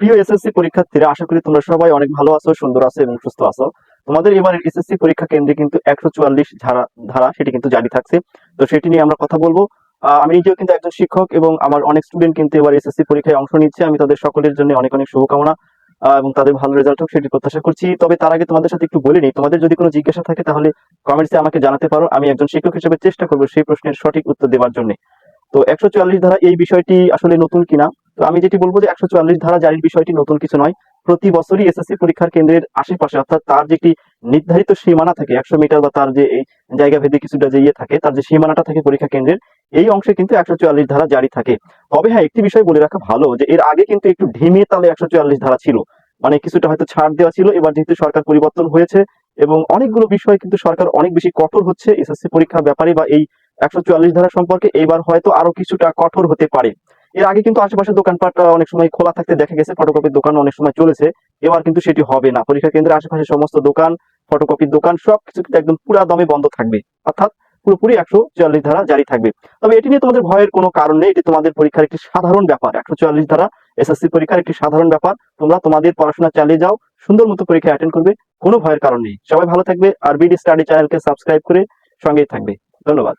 প্রিয় এসএসসি পরীক্ষার্থীরা, আশা করি তোমরা সবাই অনেক ভালো আছো, সুন্দর আছো এবং সুস্থ আছো। তোমাদের এবার এসএসসি পরীক্ষা কেন্দ্রে কিন্তু একশো চুয়াল্লিশ ধারা ধারা সেটি কিন্তু জারি থাকছে। তো সেটি নিয়ে আমরা কথা বলব। আমি নিজেও কিন্তু একজন শিক্ষক এবং আমার অনেক স্টুডেন্ট কিন্তু এবার এসএসসি পরীক্ষায় অংশ নিচ্ছে। আমি তাদের সকলের জন্য অনেক অনেক শুভকামনা এবং তাদের ভালো রেজাল্ট হোক সেটি প্রত্যাশা করছি। তবে তার আগে তোমাদের সাথে একটু বলে নিই, তোমাদের যদি কোনো জিজ্ঞাসা থাকে তাহলে কমেন্টসে আমাকে জানাতে পারো। আমি একজন শিক্ষক হিসেবে চেষ্টা করব সেই প্রশ্নের সঠিক উত্তর দেওয়ার জন্য। তো একশো চুয়াল্লিশ ধারা এই বিষয়টি আসলে নতুন কিনা? তো আমি যেটি বলব যে একশো চুয়াল্লিশ ধারা জারির বিষয়টি নতুন কিছু নয়। প্রতি বছরই এসএসসি পরীক্ষার কেন্দ্রের আশেপাশে, অর্থাৎ তার যে নির্ধারিত সীমানা থাকে, একশো মিটার বা তার যে জায়গা ভেদে কিছুটা যে ইয়ে থাকে, তার যে সীমানাটা থাকে পরীক্ষা কেন্দ্রের, এই অংশে কিন্তু একশো চুয়াল্লিশ ধারা জারি থাকে। তবে হ্যাঁ একটি বিষয় বলে রাখা ভালো যে এর আগে কিন্তু একটু ঢিমে তালে একশো চুয়াল্লিশ ধারা ছিল। মানে কিছুটা হয়তো ছাড় দেওয়া ছিল, এবার যেহেতু সরকার পরিবর্তন হয়েছে এবং অনেকগুলো বিষয় কিন্তু সরকার অনেক বেশি কঠোর হচ্ছে এসএসসি পরীক্ষার ব্যাপারে বা এই একশো চুয়াল্লিশ ধারা সম্পর্কে, এইবার হয়তো আরও কিছুটা কঠোর হতে পারে। এর আগে কিন্তু আশেপাশে দোকানপাট অনেক সময় খোলা থাকতে দেখা গেছে ফটোকপির দোকান অনেক সময় চলেছে। এবার কিন্তু সেটি হবে না। পরীক্ষা কেন্দ্রের আশেপাশে সমস্ত দোকান ফটোকপির দোকান সবকিছু কিন্তু একদম পুরা দমে বন্ধ থাকবে। অর্থাৎ পুরোপুরি একশো চুয়াল্লিশ ধারা জারি থাকবে। তবে এটি নিয়ে তোমাদের ভয়ের কোনো কারণ নেই। এটি তোমাদের পরীক্ষার একটি সাধারণ ব্যাপার। একশো চুয়াল্লিশ ধারা এসএসসি পরীক্ষার একটি সাধারণ ব্যাপার। তোমরা তোমাদের পড়াশোনা চালিয়ে যাও, সুন্দর মতো পরীক্ষা অ্যাটেন্ড করবে, কোনো ভয়ের কারণ নেই। সবাই ভালো থাকবে, আর বিডি স্টাডি চ্যানেলকে সাবস্ক্রাইব করে সঙ্গেই থাকবে। ধন্যবাদ।